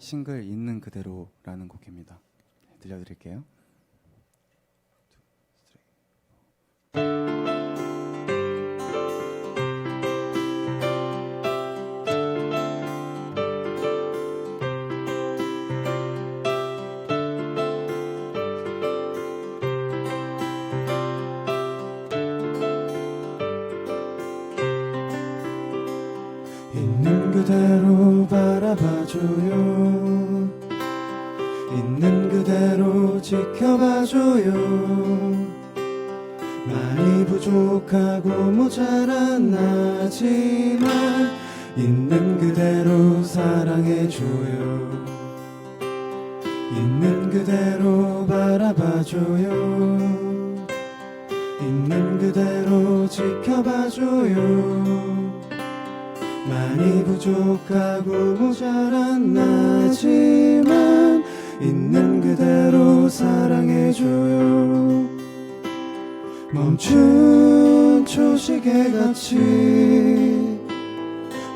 싱글 있는 그대로라는 곡입니다. 들려드릴게요. 있는 그대로 바라봐줘요. 있는 그대로 지켜봐줘요. 많이 부족하고 모자란 나지만 있는 그대로 사랑해줘요. 있는 그대로 바라봐줘요 많이 부족하고 모자란 나지만 있는 그대로 사랑해줘요. 멈춘 초시계 같이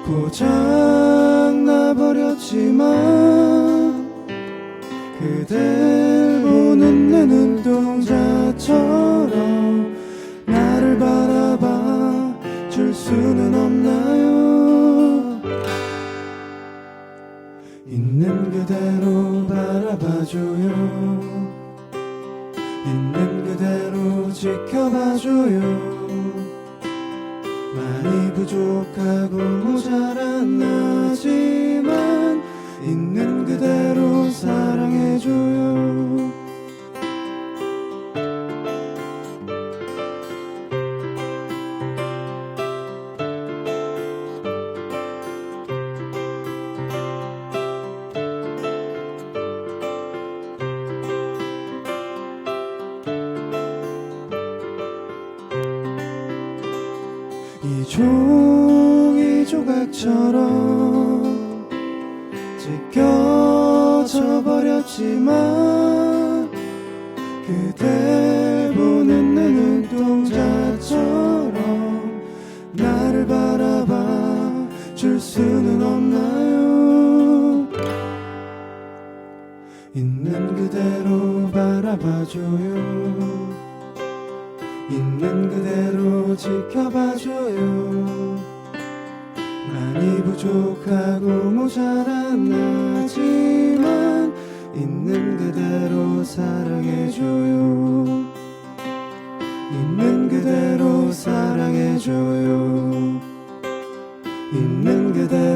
고장 나버렸지만 그댈 보는 내 눈동자처럼 나를 바라봐 줄 수는 있는 그대로 바라봐줘요. 있는 그대로 지켜봐줘요. 많이 부족하고 모자란 나 이 종이 조각처럼 찢겨져 버렸지만 그댈 보는 내 눈동자처럼 나를 바라봐 줄 수는 없나요? 있는 그대로 바라봐줘요 있는 그대로 지켜봐줘요. 많이 부족하고 모자란 나지만 있는 그대로 사랑해줘요. 있는 그대로 사랑해줘요. 있는 그대로